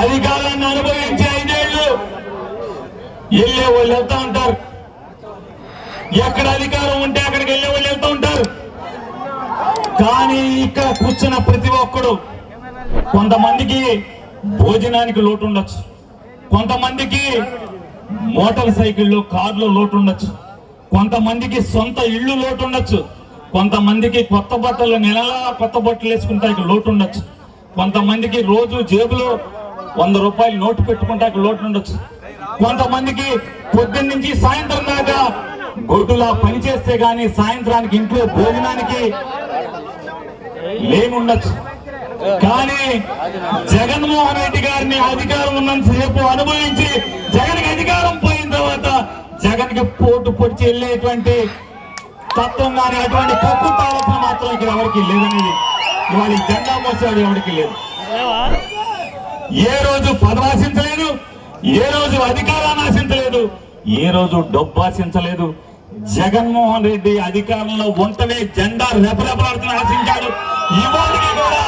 అధికారాన్ని అనుభవించే ఐదేళ్ళు వెళ్ళే వాళ్ళు వెళ్తా ఉంటారు. ఎక్కడ అధికారం ఉంటే అక్కడికి వెళ్ళే వాళ్ళు వెళ్తూ ఉంటారు. కానీ ఇక్కడ కూర్చున్న ప్రతి ఒక్కడు కొంతమందికి భోజనానికి లోటు ఉండొచ్చు. కొంతమందికి మోటార్ సైకిళ్ళు కార్లు లోటు ఉండొచ్చు. కొంతమందికి సొంత ఇళ్ళు లోటు ఉండొచ్చు. కొంతమందికి కొత్త బట్టలు నెలలా కొత్త బట్టలు వేసుకుంటానికి లోటు ఉండొచ్చు. కొంతమందికి రోజు జేబులో వంద రూపాయలు నోటు పెట్టుకుంటానికి లోటు ఉండొచ్చు. కొంతమందికి పొద్దున్న నుంచి సాయంత్రం దాకా గొడ్డులా పని చేస్తే సాయంత్రానికి ఇంట్లో భోజనానికి లేముండొచ్చు కానీ జగన్మోహన్ రెడ్డి గారిని అధికారం ఉన్నంతసేపు అనుభవించి జగన్ అధికారం పోయిన తర్వాత జగన్కి పోటు పొడిచి వెళ్ళేటువంటి తత్వం కానీ అటువంటి తప్పు తాలూకు మాత్రం ఇక్కడ ఎవరికి లేదనేది ఇవాళ ఈ జెండా మోసాడు ఎవరికి లేదు. ఏ రోజు పదవాసించలేదు ఏ రోజు అధికారాన్ని ఆశించలేదు ఏ రోజు డబ్బు ఆశించలేదు. జగన్మోహన్ రెడ్డి అధికారంలో ఉంటనే జెండా రెపరెపలాడుతున్న ఆశించాడు. ఇవాళకి కూడా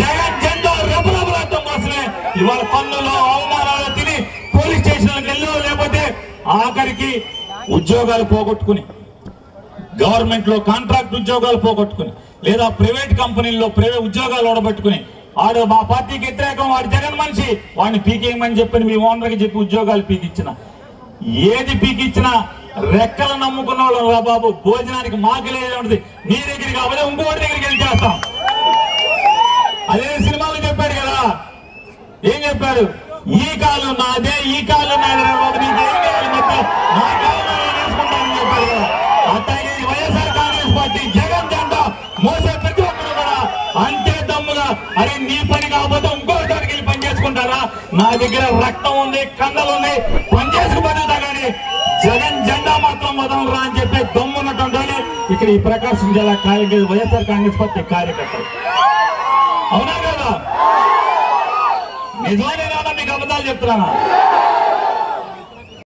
జగన్ జెండా రెపరెపలాడటం కోసమే ఇవాళ పన్నులో అవమానాలు తిని పోలీస్ స్టేషన్లకు వెళ్ళో లేకపోతే ఆఖరికి ఉద్యోగాలు పోగొట్టుకుని గవర్నమెంట్లో కాంట్రాక్ట్ ఉద్యోగాలు పోగొట్టుకుని లేదా ప్రైవేట్ కంపెనీల్లో ప్రైవేట్ ఉద్యోగాలు ఓడబెట్టుకుని వాడు మా పార్టీకి వ్యతిరేకం వాడు జగన్ మనిషి వాడిని పీకేయమని చెప్పి మీ ఓనర్కి చెప్పి ఉద్యోగాలు పీకిచ్చిన. ఏది పీకిచ్చినా రెక్కలు నమ్ముకున్న వాళ్ళు రా బాబు భోజనానికి మాకు లేదు మీ దగ్గరికి కాకపోతే ఇంకోటి దగ్గరికి వెళ్ళి చేస్తాం. అదే సినిమాలో చెప్పాడు కదా ఏం చెప్పాడు? ఈ కాలు నాదే ఈ కాలు నాదే అరే నీ పని కాకపోతే ఇంకో చోటికి వెళ్ళి పని చేసుకుంటారా? నా దగ్గర రక్తం ఉంది కండలు ఉన్నాయి పని చేసుకు బతుకుతా కానీ జగన్ జెండా మాత్రం వదలరా అని చెప్పే దమ్ము ఇక్కడ ఈ ప్రకాశం జిల్లా కార్యకర్త వైఎస్ఆర్ కాంగ్రెస్ పార్టీ కార్యకర్తలు. అవునా కదా నిజమైన మీకు అబద్ధాలు చెప్తున్నానా?